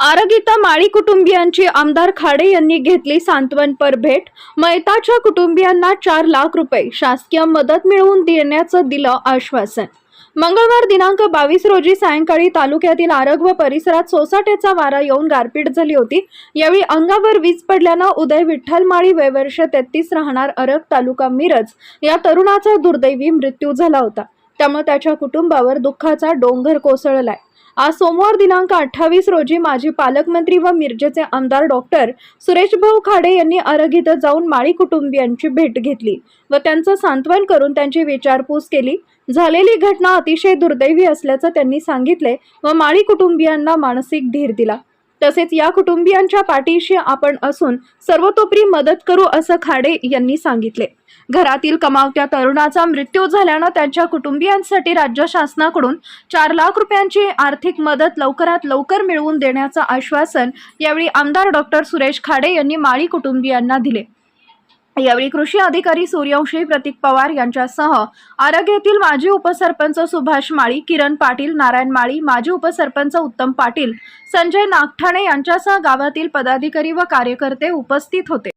आरगिता माळी कुटुंबियांची आमदार खाडे यांनी घेतली सांत्वनपर भेट. मैताच्या कुटुंबियांना चार लाख रुपये. शासकीय मदत मिळवून देण्याचं दिलं आश्वासन. मंगळवार दिनांक बावीस रोजी सायंकाळी तालुक्यातील आरग व परिसरात सोसाट्याचा वारा येऊन गारपीट झाली होती. यावेळी अंगावर वीज पडल्यानं उदय विठ्ठल माळी वयवर्ष तेहतीस राहणार अरग तालुका मिरज या तरुणाचा दुर्दैवी मृत्यू झाला होता. त्यामुळे त्याच्या कुटुंबावर दुःखाचा डोंगर कोसळलाय. आज सोमवार दिनांक अठ्ठावीस रोजी माजी पालकमंत्री व मिरजेचे आमदार डॉक्टर सुरेशभाऊ खाडे यांनी अरग इथं जाऊन माळी कुटुंबियांची भेट घेतली व त्यांचं सांत्वन करून त्यांची विचारपूस केली. झालेली घटना अतिशय दुर्दैवी असल्याचं त्यांनी सांगितले व माळी कुटुंबियांना मानसिक धीर दिला. तसेच या कुटुंबियांच्या पाठीशी आपण असून सर्वतोपरी मदत करू असं खाडे यांनी सांगितले. घरातील कमावत्या तरुणाचा मृत्यू झाल्यानं त्यांच्या कुटुंबियांसाठी राज्य शासनाकडून चार लाख रुपयांची आर्थिक मदत लवकरात लवकर मिळवून देण्याचं आश्वासन यावेळी आमदार डॉक्टर सुरेश खाडे यांनी माळी कुटुंबियांना दिले. यावेळी कृषी अधिकारी सूर्यवंशी प्रतीक पवार यांच्यासह आरोग्यातील येथील माजी उपसरपंच सुभाष माळी किरण पाटील नारायण माळी माजी उपसरपंच उत्तम पाटील संजय नागठाणे यांच्यासह गावातील पदाधिकारी व कार्यकर्ते उपस्थित होते.